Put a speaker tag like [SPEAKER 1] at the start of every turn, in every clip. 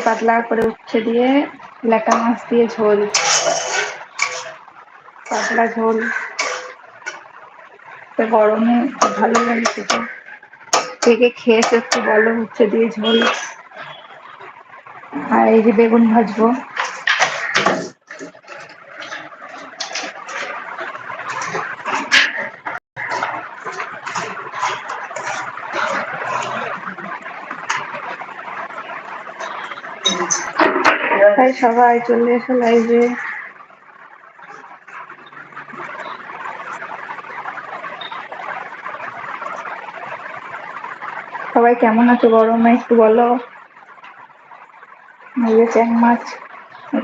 [SPEAKER 1] পাতলা করে উচ্ছে দিয়ে ল্যাটা মাছ দিয়ে ঝোল পাতলা ঝোল গরমে ভালো লাগে খেতে কে কে খেয়েছে একটু বলো উচ্ছে দিয়ে ঝোল আর এই যে বেগুন ভাজবো তাই সবাই চলে এসো লাইভে সবাই কেমন আছো? গরমে একটু বলো। যে চ্যাং মাছ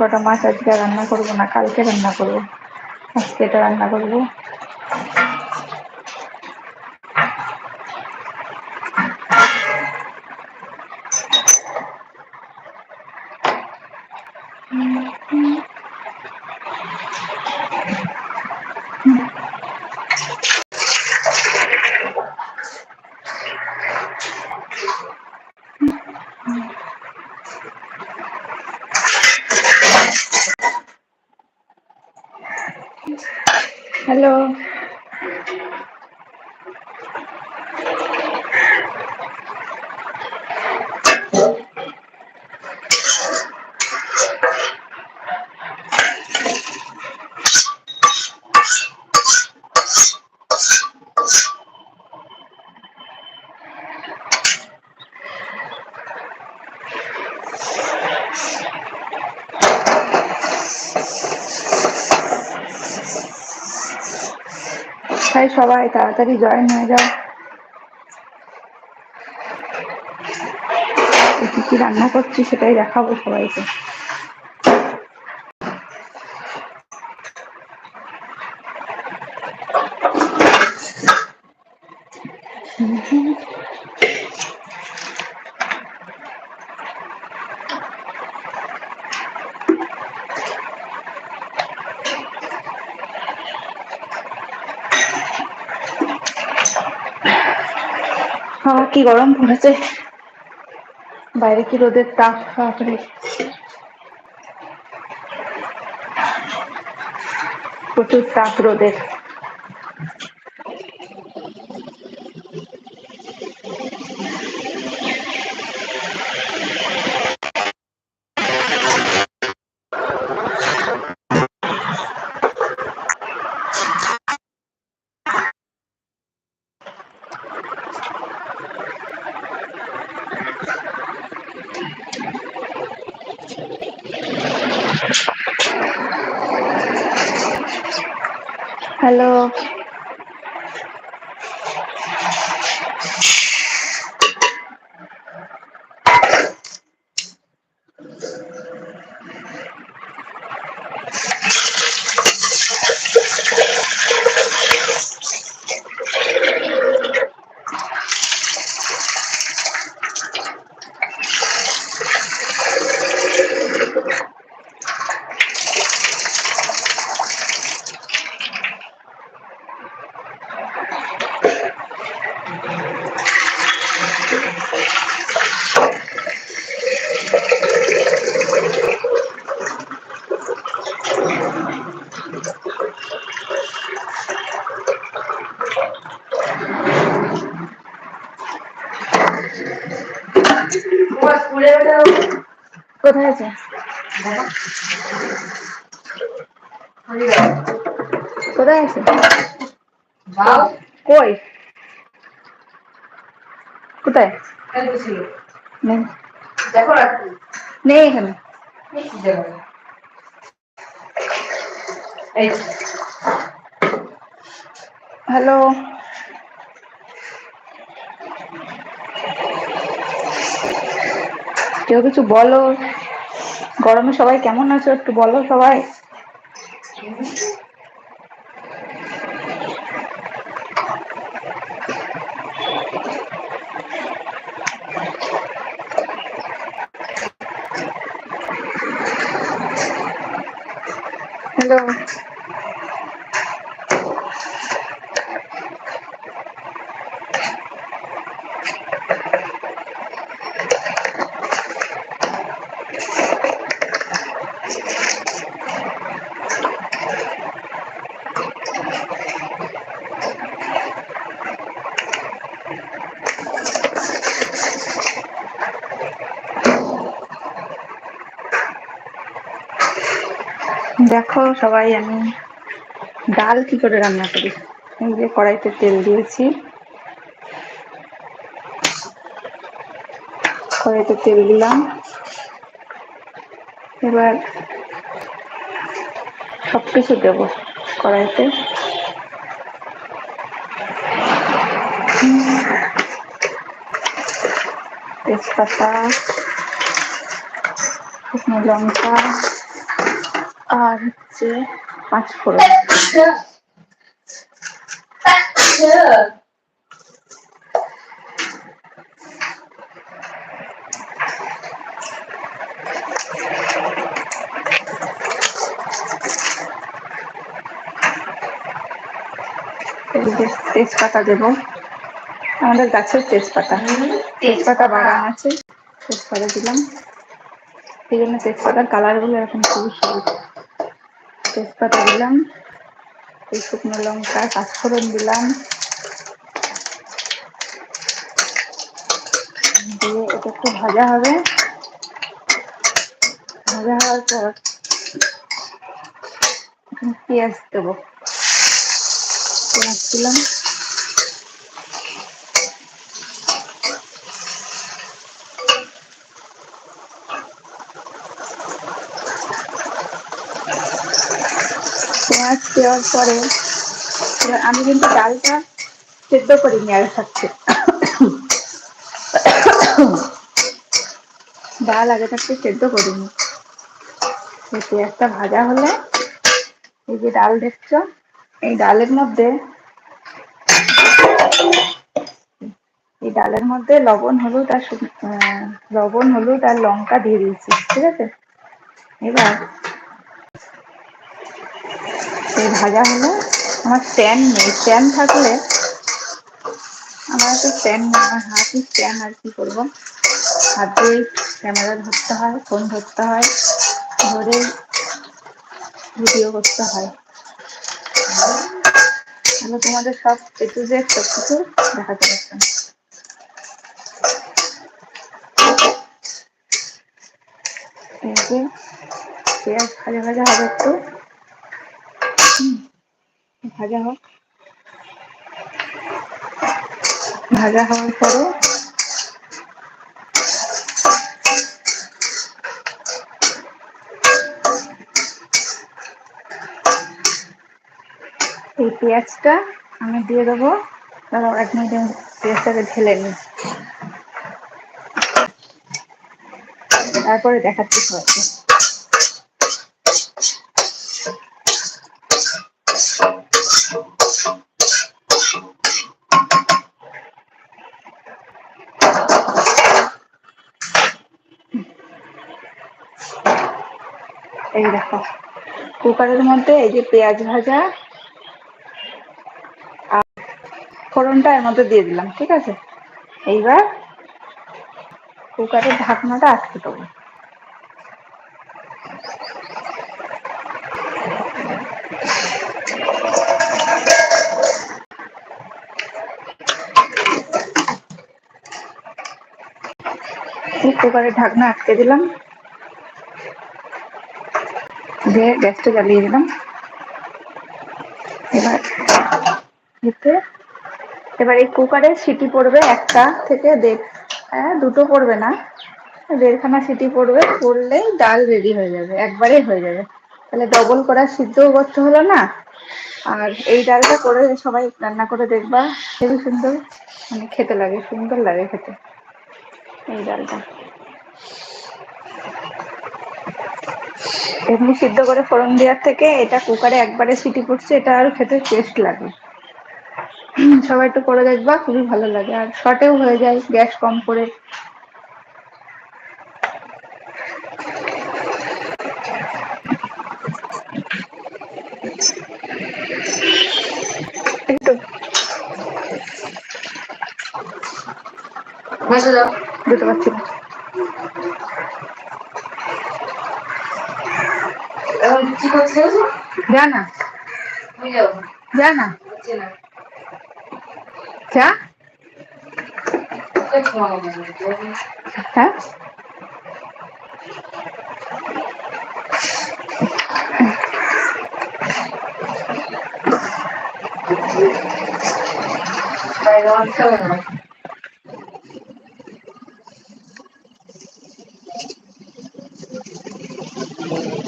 [SPEAKER 1] কটা মাছ আজকে রান্না করব না, কালকে রান্না করব। আজকে এটা রান্না করব হ্যালো তাই সবাই তাড়াতাড়ি জয়েন হয়ে যাও। কি রান্না করছি সেটাই দেখাবো সবাইকে। বাবা কি গরম পড়েছে? বাইরে কি রোদের তাপ? বাপরে প্রচুর তাপ রোদের। হ্যালো কোথায় আছে কোথায় আছে? কই? কোথায়? নেই এখানে। হ্যালো। কেউ কিছু বলো। গরমে সবাই কেমন আছো একটু বলো সবাই হ্যালো দেখো সবাই, আমি ডাল কি করে রান্না করি? এই যে কড়াইতে তেল দিয়েছি। কড়াইতে তেল দিলাম। এবার সব কিছু দেবো কড়াইতে। তেজপাতা, শুকনো লঙ্কা আর হচ্ছে পাঁচ ফোড়ন। তেজপাতা দেবো। আমাদের গাছের তেজপাতা। তেজপাতা বাগান আছে, তেজপাতা দিলাম। সেই জন্য তেজপাতার কালারগুলো এরকম খুবই সবুজ তেজপাতা দিলাম। এই শুকনো লঙ্কা কাঁচফোড়ন দিলাম। দিয়ে এটা একটু ভাজা হবে। ভাজা হওয়ার পর পেঁয়াজ দেবো। পেঁয়াজ দিলাম। পেঁয়াজ দেওয়ার পরে আমি কিন্তু ডালটা সেদ্ধ করিনি আগে থাকতে ডাল আগে থাকতে সেদ্ধ করিনি। এই পেঁয়াজটা ভাজা হলে এই যে ডাল দেখছ, এই ডালের মধ্যে এই ডালের মধ্যে লবণ, হলুদ আর লবণ, হলুদ আর লঙ্কা দিয়ে দিয়েছি, ঠিক আছে? এবার এই ভাজা হলো আমার স্ট্যান্ড নেই। ট্যান থাকলে আমার তো নেই, আমার হাতই স্ট্যান্ড আর কি করব? হাতে ক্যামেরা ধরতে হয় ফোন ধরতে হয়, ধরে ভিডিও করতে হয়। তাহলে তোমাদের সব একটু জেড সব কিছু দেখাতে পারতাম। যে ভাজা ভাজা হবে একটু। ভাজা হোক। ভাজা হওয়ার পরে এই পেঁয়াজটা আমি দিয়ে দেবো। তারপর এক মিনিট আমি পেঁয়াজটাকে ঢেলে নিই। তারপরে দেখাচ্ছি সবাইকে। এই দেখো, কুকারের মধ্যে এই যে পেঁয়াজ ভাজা আর ফোড়নটা এর মধ্যে দিয়ে দিলাম, ঠিক আছে? এইবার কুকারের ঢাকনাটা আটকে দেবো। কুকারের ঢাকনা আটকে দিলাম। দিয়ে গ্যাসটা জ্বালিয়ে দিলাম। এবার এতে, এবার এই কুকারে সিটি পড়বে একটা থেকে দেড় হ্যাঁ দুটো পড়বে না। দেড়খানা সিটি পড়বে, পড়লেই ডাল রেডি হয়ে যাবে, একবারেই হয়ে যাবে। তাহলে ডবল করা সিদ্ধও করতে হলো না। আর এই ডালটা করে সবাই রান্না করে দেখবা। খুবই সুন্দর মানে খেতে লাগে, সুন্দর লাগে খেতে, এই ডালটা। এমনি সিদ্ধ করে ফোড়ন দেওয়ার থেকে এটা কুকারে একবারে সিটি পড়ছে এটা আর খেতে টেস্ট লাগে। সবাই একটু করে দেখবা খুবই ভালো লাগে। আর শর্টেও হয়ে যায় গ্যাস কম করে দিতে পারছি না।
[SPEAKER 2] কি
[SPEAKER 1] বলছে
[SPEAKER 2] জানা জানা চা
[SPEAKER 1] হ্যাঁ
[SPEAKER 2] Thank you.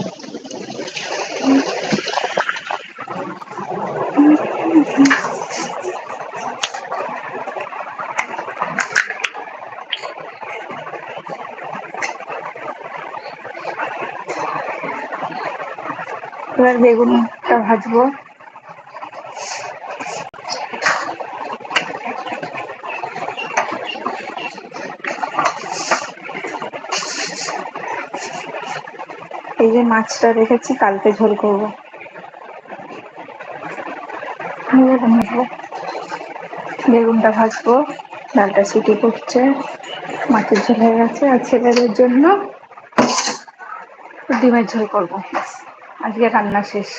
[SPEAKER 1] এবার বেগুনটা ভাজবো। এই যে মাছটা রেখেছি, কালকে ঝোল করব। বেগুনটা ভাজবো, ডালটা সিটি করছে মাছের ঝোল হয়ে গেছে, আর ছেলেদের জন্য ডিমের ঝোল করব। আজকে রান্না শেষ।